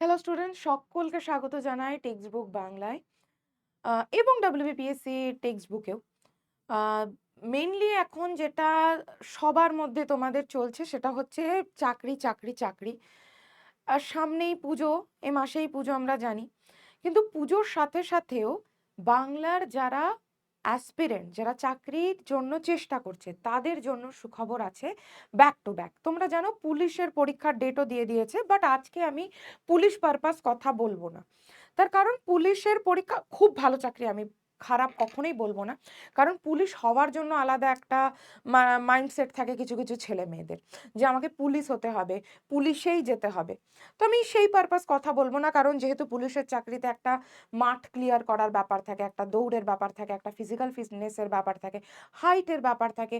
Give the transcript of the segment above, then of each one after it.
Hello student সকলকে স্বাগত জানাই টেক্সট বুক বাংলায় এবং ডাব্লিউবিপিএসসি টেক্সট বুকেও মেনলি এখন যেটা সবার মধ্যে তোমাদের চলছে সেটা হচ্ছে চাকরি চাকরি চাকরি। আর সামনেই পুজো, এ মাসেই পুজো আমরা জানি। কিন্তু পুজোর সাথে সাথেও বাংলার যারা অ্যাসপিরেন্ট যারা চাকরির জন্য চেষ্টা করছে, তাদের জন্য সুখবর আছে ব্যাক টু ব্যাক তোমরা জানো পুলিশের পরীক্ষার ডেটও দিয়ে দিয়েছে বাট আজকে আমি পুলিশ পারপাস কথা বলব না। তার কারণ পুলিশের পরীক্ষা, খুব ভালো চাকরি আমি খারাপ কখনোই বলব না। কারণ পুলিশ হওয়ার জন্য আলাদা একটা মাইন্ডসেট থাকে কিছু কিছু ছেলে মেয়েদের যে আমাকে পুলিশ হতে হবে, পুলিশেই যেতে হবে। তো আমি সেই পারপাস কথা বলব না, কারণ যেহেতু পুলিশের চাকরিতে একটা মাঠ ক্লিয়ার করার ব্যাপার থাকে, একটা দৌড়ের ব্যাপার থাকে, একটা ফিজিক্যাল ফিটনেসের ব্যাপার থাকে হাইটের ব্যাপার থাকে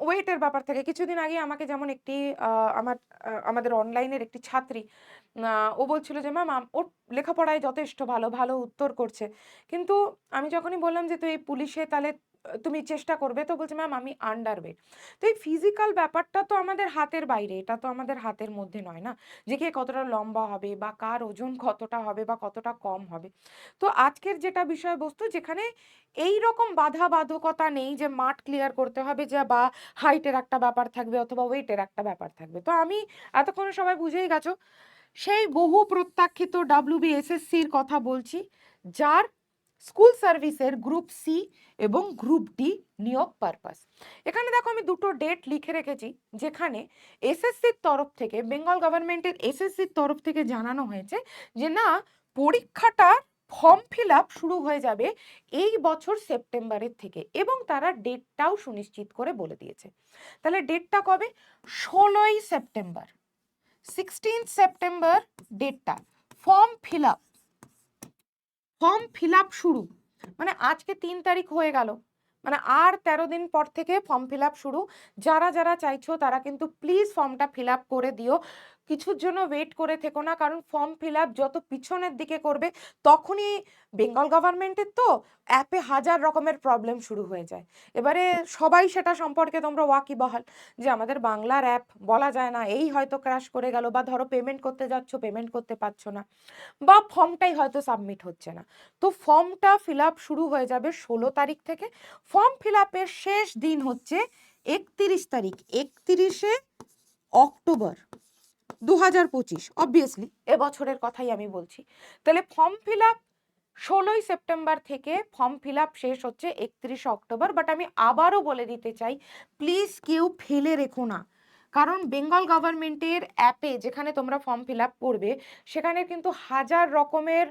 ওয়েটের ব্যাপার থাকে। কিছুদিন আগে আমাকে যেমন একটি আমার আমাদের অনলাইনের একটি ছাত্রী ও বলছিল যে ম্যাম ওর লেখাপড়ায় যথেষ্ট ভালো ভালো উত্তর করছে। কিন্তু আমি যখনই বললাম যে, তুই পুলিশে তাহলে তুমি চেষ্টা করবে। তো বলছে ম্যাম আমি আন্ডার ওয়েট তো এই ফিজিক্যাল ব্যাপারটা তো আমাদের হাতের বাইরে, এটা তো আমাদের হাতের মধ্যে নয় না? যে কে কতটা লম্বা হবে বা কার ওজন কতটা হবে বা কতটা কম হবে? তো আজকের যেটা বিষয়বস্তু, যেখানে এই রকম বাধা বাধকতা নেই যে মাঠ ক্লিয়ার করতে হবে যে বা হাইটের একটা ব্যাপার থাকবে অথবা ওয়েটের একটা ব্যাপার থাকবে। তো আমি এতক্ষণ সবাই বুঝেই গেছো, সেই বহু প্রত্যাখ্যিত ডাব্লিউবিএসএসসির কথা বলছি, যার স্কুল সার্ভিসের গ্রুপ সি এবং গ্রুপ ডি নিয়োগ পারপাস। এখানে দেখো আমি দুটো ডেট লিখে রেখেছি, যেখানে এসএসসির তরফ থেকে, বেঙ্গল গভর্নমেন্টের এসএসসির তরফ থেকে জানানো হয়েছে যে না, পরীক্ষাটার ফর্ম ফিল আপ শুরু হয়ে যাবে এই বছর সেপ্টেম্বরের থেকে এবং তারা ডেটটাও সুনিশ্চিত করে বলে দিয়েছে। তাহলে ডেটটা কবে? ষোলোই সেপ্টেম্বর। সিক্সটিন সেপ্টেম্বর ডেটটা। Form fill up form fill up শুরু। মানে আজকে তিন তারিখ হয়ে গেল। মানে আর তেরো দিন পর থেকে ফর্ম ফিল আপ শুরু। যারা যারা চাইছো তারা কিন্তু প্লিজ ফর্মটা ফিল আপ করে দিও। কিছুর জন্য ওয়েট করে থেকো না। কারণ ফর্ম ফিল আপ যত পিছনের দিকে করবে, তখনই বেঙ্গল গভর্নমেন্টের তো অ্যাপে হাজার রকমের প্রবলেম শুরু হয়ে যায়। এবারে সবাই সেটা সম্পর্কে তোমরা ওয়াকিবহাল যে আমাদের বাংলার অ্যাপ বলা যায় না, এই হয়তো ক্র্যাশ করে গেল বা ধরো পেমেন্ট করতে যাচ্ছ পেমেন্ট করতে পারছ না বা ফর্মটাই হয়তো সাবমিট হচ্ছে না। তো ফর্মটা ফিল আপ শুরু হয়ে যাবে ষোলো তারিখ থেকে। ফর্ম ফিল আপের শেষ দিন হচ্ছে একত্রিশ তারিখ, একত্রিশে অক্টোবর। দু হাজার পঁচিশ অবভিয়াসলি এবছরের কথাই আমি বলছি। তাহলে ফর্ম ফিল আপ ষোলোই সেপ্টেম্বর থেকে ফর্ম ফিল আপ শেষ হচ্ছে একত্রিশে অক্টোবর বাট আমি আবারও বলে দিতে চাই প্লিজ কেউ ফেলে রেখো না। কারণ বেঙ্গল গভর্নমেন্টের অ্যাপে যেখানে তোমরা ফর্ম ফিল আপ করবে, সেখানে কিন্তু হাজার রকমের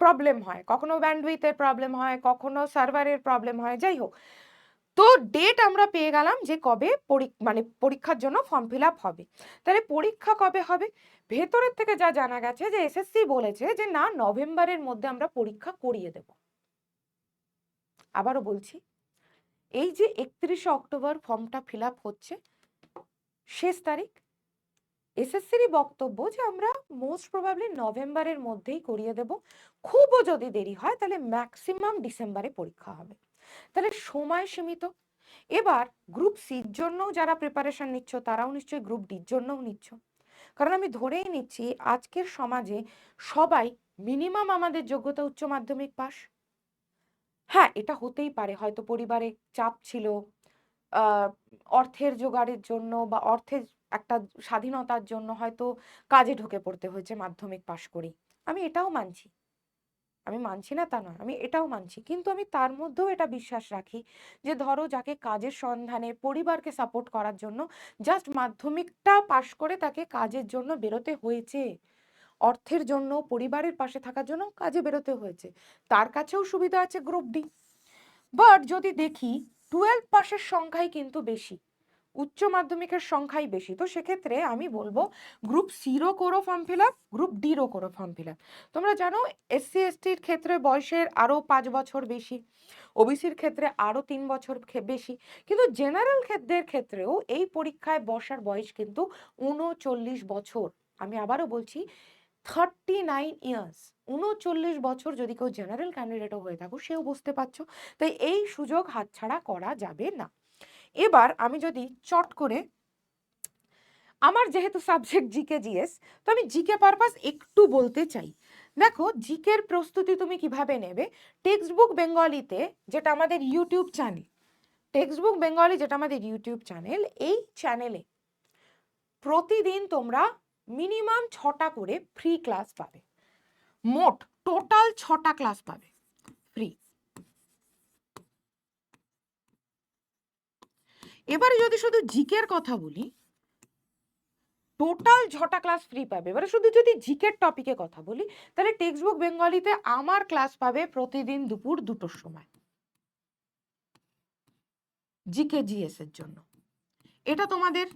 প্রবলেম হয়। কখনো ব্যান্ডউইথের প্রবলেম হয়, কখনো সার্ভারের প্রবলেম হয়। যাই হোক তো ডেট আমরা পেয়ে গেলাম যে কবে মানে পরীক্ষার জন্য ফর্ম ফিল আপ হবে। তাহলে পরীক্ষা কবে হবে? ভেতরের থেকে যা জানা গেছে যে এসএসসি বলেছে যে না, নভেম্বরের মধ্যে আমরা পরীক্ষা করিয়ে দেব। আবারও বলছি, এই যে একত্রিশে অক্টোবর ফর্মটা ফিল আপ হচ্ছে, শেষ তারিখ এসএসসিরই বক্তব্য যে আমরা মোস্ট প্রবাবলি নভেম্বরের মধ্যেই করিয়ে দেব। খুবও যদি দেরি হয়, তাহলে ম্যাক্সিমাম ডিসেম্বরে পরীক্ষা হবে। তাহলে সময় সীমিত। এবার গ্রুপ সির জন্য যারা প্রিপারেশন নিচ্ছ, তারাও নিশ্চয়ই গ্রুপ ডির জন্যও নিচ্ছ। কারণ আমি ধরেই নিচ্ছি, আজকের সমাজে সবাই মিনিমাম আমাদের যোগ্যতা উচ্চ মাধ্যমিক পাস। হ্যাঁ এটা হতেই পারে, হয়তো পরিবারে চাপ ছিল অর্থের জোগাড়ের জন্য বা অর্থের একটা স্বাধীনতার জন্য হয়তো কাজে ঢুকে পড়তে হয়েছে মাধ্যমিক পাশ করেই। আমি এটাও মানছি। আমি মানছি না তা নয়, আমি এটাও মানছি। কিন্তু আমি তার মধ্যেও এটা বিশ্বাস রাখি যে ধরো যাকে কাজের সন্ধানে পরিবারকে সাপোর্ট করার জন্য জাস্ট মাধ্যমিকটা পাশ করে তাকে কাজের জন্য বেরোতে হয়েছে। অর্থের জন্য, পরিবারের পাশে থাকার জন্য কাজে বেরোতে হয়েছে। তার কাছেও সুবিধা আছে গ্রুপ ডি বাট যদি দেখি টুয়েলভ পাসের সংখ্যাই কিন্তু বেশি। উচ্চ মাধ্যমিকের সংখ্যাই বেশি। তো সেক্ষেত্রে আমি বলব গ্রুপ সিরও করো ফর্ম ফিল আপ গ্রুপ ডিরও করো ফর্ম ফিল আপ তোমরা জানো এসসি এসটির ক্ষেত্রে বয়সের আরও পাঁচ বছর বেশি ওবিসির ক্ষেত্রে আরও তিন বছর বেশি। কিন্তু জেনারেল ক্ষেত্রের ক্ষেত্রেও এই পরীক্ষায় বসার বয়স কিন্তু উনচল্লিশ বছর। আমি আবারও বলছি থার্টি নাইন ইয়ার্স উনচল্লিশ বছর যদি কেউ জেনারেল ক্যান্ডিডেটও হয়ে থাকো, সেও বুঝতে পারছ। তাই এই সুযোগ হাতছাড়া করা যাবে না। এবার আমি যদি চট করে আমার যেহেতু সাবজেক্ট জিকে জিএস তো আমি জিকে পারপাস একটু বলতে চাই। দেখো জিকের প্রস্তুতি তুমি কীভাবে নেবে? টেক্সট বুক বেঙ্গলিতে যেটা আমাদের YouTube channel text book Bengali যেটা আমাদের ইউটিউব চ্যানেল এই চ্যানেলে প্রতিদিন তোমরা মিনিমাম ছটা করে ফ্রি ক্লাস পাবে। মোট টোটাল ছটা ক্লাস পাবে ফ্রি এবারে যদি শুধু জিকের কথা বলি টোটাল ছটা ক্লাস ফ্রি পাবে। এবারে শুধু যদি জিকের টপিকে কথা বলি, তাহলে টেক্সট বুক বেঙ্গলিতে আমার ক্লাস পাবে প্রতিদিন দুপুর দুটোর সময়। জিকে, জিএস এর জন্য। এটা তোমাদের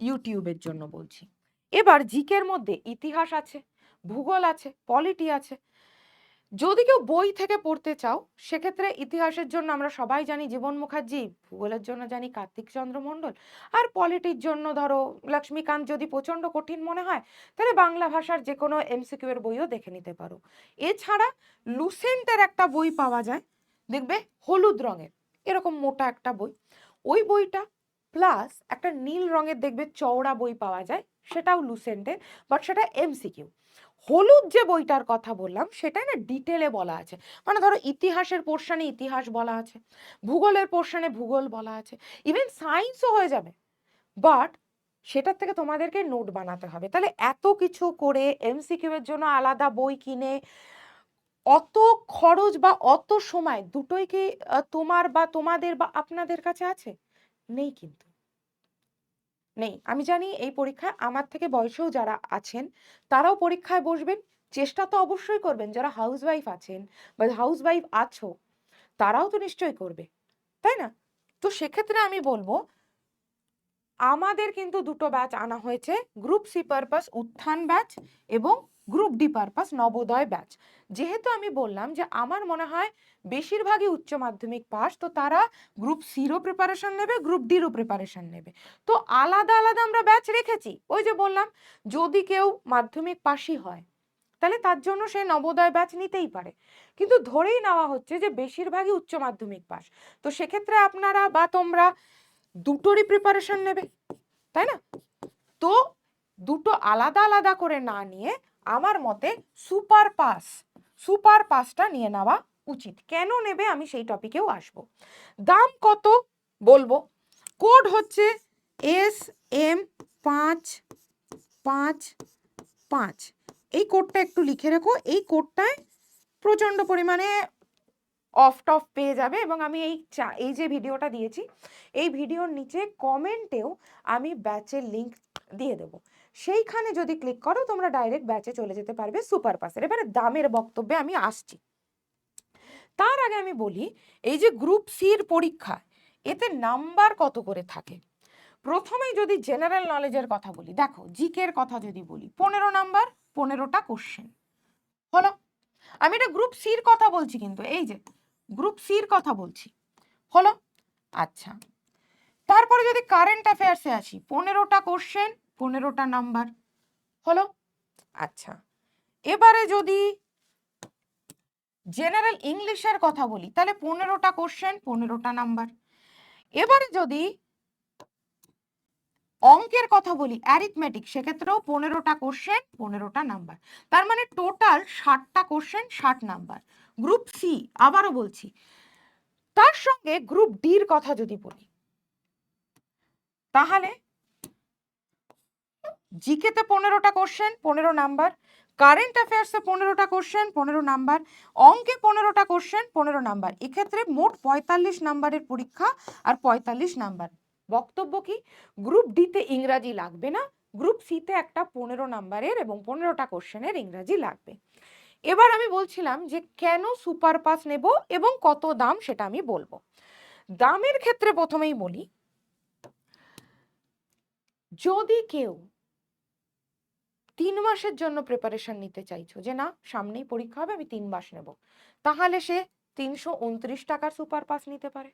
ইউটিউবের জন্য বলছি। এবার জিকের মধ্যে ইতিহাস আছে, ভূগোল আছে পলিটি আছে যদি কেউ বই থেকে পড়তে চাও, সেক্ষেত্রে ইতিহাসের জন্য আমরা সবাই জানি জীবন মুখার্জি, ভূগোলের জন্য জানি কার্তিক চন্দ্র মণ্ডল, আর পলিটির জন্য ধরো লক্ষ্মীকান্ত যদি প্রচণ্ড কঠিন মনে হয়, তাহলে বাংলা ভাষার যে কোনো এমসিকিউ এর বইও দেখে নিতে পারো। এছাড়া লুসেন্টের একটা বই পাওয়া যায়, দেখবে হলুদ রঙের, এরকম মোটা একটা বই। ওই বইটা প্লাস একটা নীল রঙের দেখবে চওড়া বই পাওয়া যায়, সেটাও লুসেন্টের বাট সেটা এমসিকিউ হলুদ যে বইটার কথা বললাম সেটা না ডিটেলে বলা আছে। মানে ধরো ইতিহাসের পোর্শনে ইতিহাস বলা আছে, ভূগোলের পোর্শনে ভূগোল বলা আছে ইভেন সায়েন্সও হয়ে যাবে বাট সেটার থেকে তোমাদেরকে নোট বানাতে হবে। তাহলে এত কিছু করে এমসিকিউ এর জন্য আলাদা বই কিনে, অত খরচ বা অত সময় দুটোই কি তোমার বা তোমাদের বা আপনাদের কাছে আছে? নেই কিন্তু। নেই। আমি জানি এই পরীক্ষায় আমার থেকে বয়সেও যারা আছেন, তারাও পরীক্ষায় বসবেন, চেষ্টা তো অবশ্যই করবেন, যারা হাউসওয়াইফ আছেন বা হাউসওয়াইফ আছো, তারাও তো নিশ্চয়ই করবে, তাই না? তো সেক্ষেত্রে আমি বলব, আমাদের কিন্তু দুটো ব্যাচ আনা হয়েছে group C purpose Utthan batch এবং group D purpose Nabodoy batch যেহেতু আমি বললাম যে আমার মনে হয় বেশিরভাগই উচ্চ মাধ্যমিক পাস তো তারা গ্রুপ সিরও প্রিপারেশন নেবে গ্রুপ ডিরও প্রিপারেশন নেবে। তো আলাদা আলাদা আমরা ব্যাচ রেখেছি। ওই যে বললাম, যদি কেউ মাধ্যমিক পাশই হয়, তাহলে তার জন্য সে নবোদয় ব্যাচ নিতেই পারে। কিন্তু ধরেই নেওয়া হচ্ছে যে বেশিরভাগই উচ্চ মাধ্যমিক পাস তো সেক্ষেত্রে আপনারা বা তোমরা দুটোরই প্রিপারেশন নেবে, তাই না? তো দুটো আলাদা আলাদা করে না নিয়ে আমার মতে সুপার পাস, সুপার পাসটা নিয়ে নেওয়া উচিত। কেন নেবে? আমি সেই টপিকেও আসব। দাম কত বলব? কোড হচ্ছে এস এম পাঁচ পাঁচ পাঁচ। এই কোডটা একটু লিখে রেখো। এই কোডটায় প্রচণ্ড পরিমাণে অফ টফ পেয়ে যাবে এবং আমি এই চা- এই যে ভিডিওটা দিয়েছি, এই ভিডিওর নিচে কমেন্টেও আমি ব্যাচের লিংক দিয়ে দেবো। সেইখানে যদি ক্লিক করো, তোমরা ডাইরেক্ট ব্যাচে চলে যেতে পারবে সুপার পাসের এবারে দামের বক্তব্যে আমি আসছি। তার আগে আমি বলি, এই যে গ্রুপ সির পরীক্ষা, এতে নাম্বার কত করে থাকে? প্রথমেই যদি জেনারেল নলেজের কথা বলি, দেখো জিকের কথা যদি বলি, পনেরো নাম্বার পনেরোটা কোশ্চেন হলো? আমি এটা গ্রুপ সির কথা বলছি কিন্তু, এই যে গ্রুপ সির কথা বলছি। হলো? আচ্ছা। তারপরে যদি কারেন্ট অ্যাফেয়ার্সে আসি, পনেরোটা কোশ্চেন পনেরোটা নাম্বার হলো? আচ্ছা এবারে যদি জেনারেল ইংলিশের কথা বলি, তাহলে পনেরোটা কোশ্চেন পনেরোটা নাম্বার এবারে যদি অঙ্কের কথা বলি অ্যারিথমেটিক সেক্ষেত্রেও পনেরোটা কোশ্চেন পনেরোটা নাম্বার তার মানে টোটাল ষাটটা কোশ্চেন ষাট নাম্বার গ্রুপ সি আবারও বলছি, তার সঙ্গে গ্রুপ ডির কথা যদি বলি তাহলে জিকেতে পনেরোটা কোশ্চেন পনেরো নাম্বার কারেন্ট অ্যাফেয়ার্সে পনেরোটা কোশ্চেন পনেরো নাম্বার, অঙ্কে পনেরোটা কোশ্চেন পনেরো নাম্বার। এক্ষেত্রে মোট পঁয়তাল্লিশ নাম্বারের পরীক্ষা আর পঁয়তাল্লিশ নাম্বার। বক্তব্য কি? গ্রুপ ডিতে ইংরাজি লাগবে না গ্রুপ সিতে একটা পনেরো নাম্বারের এবং পনেরোটা কোশ্চেনের ইংরাজি লাগবে। এবার আমি বলছিলাম যে কেন সুপার পাস নেব এবং কত দাম সেটা আমি বলব। দামের ক্ষেত্রে প্রথমেই বলি যদি কেউ তিন মাসের জন্য প্রিপারেশন নিতে চাইছো যে না, সামনেই পরীক্ষা হবে, আমি তিন মাস নেব, তাহলে সে তিনশো উনত্রিশ টাকার সুপার পাস নিতে পারে।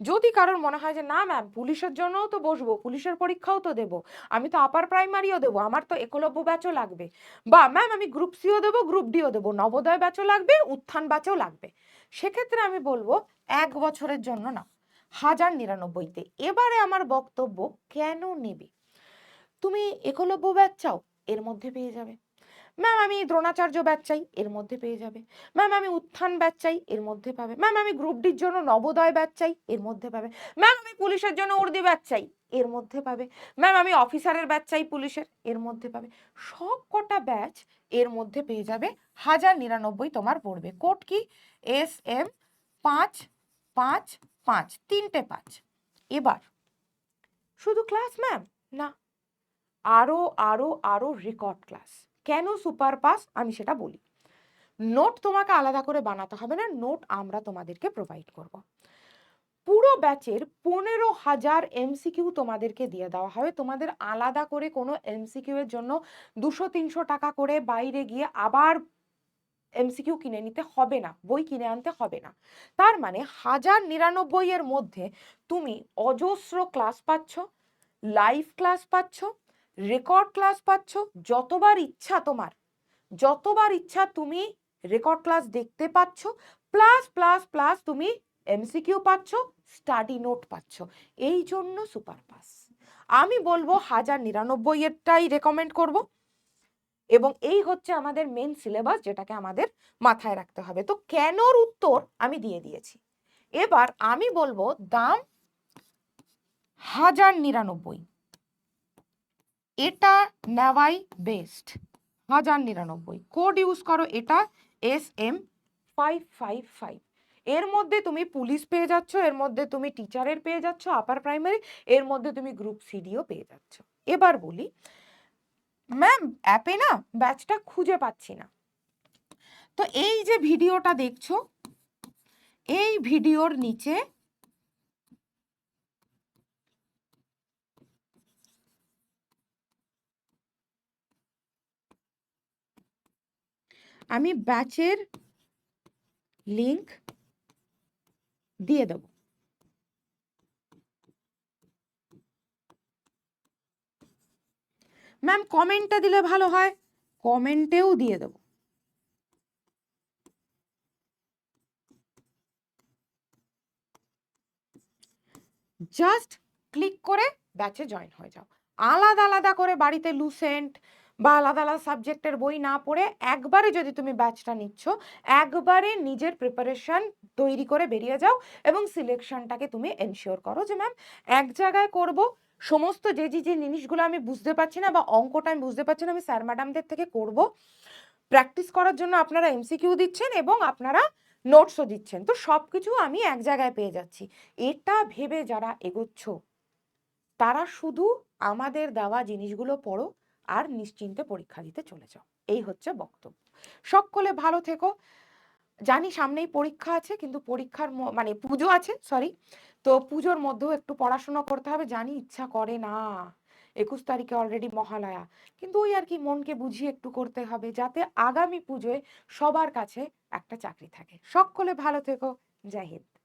যদি কারোর মনে হয় যে না ম্যাম পুলিশের জন্যও তো বসবো, পুলিশের পরীক্ষাও তো দেবো, আমি তো আপার প্রাইমারিও দেবো, আমার তো একলব্য ব্যাচও লাগবে, বা ম্যাম আমি গ্রুপ সিও দেবো গ্রুপ ডিও দেবো, নবোদয় ব্যাচও লাগবে, উত্থান ব্যাচও লাগবে, সেক্ষেত্রে আমি বলব এক বছরের জন্য না, হাজার নিরানব্বইতে। এবারে আমার বক্তব্য কেন নেবে? তুমি একলব্য ব্যাচ চাও, এর মধ্যে পেয়ে যাবে। ম্যাম, আমি দ্রোণাচার্য ব্যাচ চাই, এর মধ্যে পেয়ে যাবে। ম্যাম, আমি উত্থান ব্যাচ চাই, এর মধ্যে পাবে। ম্যাম, আমি গ্রুপ ডির জন্য নবোদয় ব্যাচ চাই, এর মধ্যে পাবে। ম্যাম, আমি পুলিশের জন্য উর্দি ব্যাচ চাই, এর মধ্যে পাবে। ম্যাম, আমি অফিসারের ব্যাচ চাই, পুলিশের, এর মধ্যে পাবে। সব কটা ব্যাচ এর মধ্যে পেয়ে যাবে হাজার নিরানব্বই তোমার পড়বে। কোড কি? এস এম পাঁচ পাঁচ পাঁচ, তিনটে পাঁচ। এবার, শুধু ক্লাস ম্যাম? না। আরও আরও আরও রেকর্ড ক্লাস কেন সুপার পাস আমি সেটা বলি। নোট তোমাকে আলাদা করে বানাতে হবে না নোট আমরা তোমাদেরকে প্রোভাইড করব। পুরো ব্যাচের পনেরো হাজার এমসিকিউ তোমাদেরকে দিয়ে দেওয়া হবে। তোমাদের আলাদা করে কোনো এমসিকিউ এর জন্য দুশো, তিনশো টাকা করে বাইরে গিয়ে আবার এমসিকিউ কিনে নিতে হবে না, বই কিনে আনতে হবে না। তার মানে হাজার নিরানব্বই এর মধ্যে তুমি অজস্র ক্লাস পাচ্ছ লাইভ ক্লাস পাচ্ছ রেকর্ড ক্লাস পাচ্ছ, যতবার ইচ্ছা তোমার। যতবার ইচ্ছা তুমি রেকর্ড ক্লাস দেখতে পাচ্ছ প্লাস প্লাস প্লাস তুমি এমসিকিউ পাচ্ছ স্টাডি নোট পাচ্ছ। এই জন্য সুপার পাস আমি বলব হাজার নিরানব্বই এরটাই রেকমেন্ড করব। এবং এই হচ্ছে আমাদের মেন সিলেবাস যেটাকে আমাদের মাথায় রাখতে হবে। তো কেনর উত্তর আমি দিয়ে দিয়েছি। এবার আমি বলব দাম হাজার নিরানব্বই। এটা নেওয়াই বেস্ট। হাজার নিরানব্বই। কোড ইউজ করো এটা S M five five five এর মধ্যে তুমি পুলিশ পেয়ে যাচ্ছ, এর মধ্যে তুমি টিচারের পেয়ে যাচ্ছ, আপার প্রাইমারি, এর মধ্যে তুমি গ্রুপ সিডিও পেয়ে যাচ্ছ। এবার বলি, ম্যাম, অ্যাপে না ব্যাচটা খুঁজে পাচ্ছি না। তো এই যে ভিডিওটা দেখছ, এই ভিডিওর নিচে আমি ব্যাচের লিংক দিয়ে দেব। ম্যাম কমেন্টটা দিলে ভালো হয় কমেন্টেও দিয়ে দেব। জাস্ট ক্লিক করে ব্যাচে জয়েন হয়ে যাও। আলাদা আলাদা করে বাড়িতে লুসেন্ট বা আলাদা আলাদা সাবজেক্টের বই না পড়ে একবারে যদি তুমি ব্যাচটা নিচ্ছ, একবারে নিজের প্রিপারেশন তৈরি করে বেরিয়ে যাও এবং সিলেকশনটাকে তুমি এনশিওর করো যে ম্যাম এক জায়গায় করব, সমস্ত যে যে যে জিনিসগুলো আমি বুঝতে পারছি না বা অঙ্কটা আমি বুঝতে পারছি না, আমি স্যার ম্যাডামদের থেকে করব প্র্যাকটিস করার জন্য আপনারা এমসিকিউ দিচ্ছেন এবং আপনারা নোটসও দিচ্ছেন। তো সব কিছু আমি এক জায়গায় পেয়ে যাচ্ছি। এটা ভেবে যারা এগোচ্ছ, তারা শুধু আমাদের দেওয়া জিনিসগুলো পড়ো আর নিশ্চিন্তে পরীক্ষা দিতে চলে যাও এই হচ্ছে বক্তব্য। সকলে ভালো থেকো। জানি সামনেই পরীক্ষা আছে, কিন্তু পরীক্ষার মানে পুজো আছে সরি তো পুজোর মধ্যেও একটু পড়াশোনা করতে হবে। জানি ইচ্ছা করে না। একুশ তারিখে অলরেডি মহালয়া। কিন্তু ওই আর কি মনকে বুঝিয়ে একটু করতে হবে, যাতে আগামী পুজোয় সবার কাছে একটা চাকরি থাকে। সকলে ভালো থেকো। জয় হিন্দ।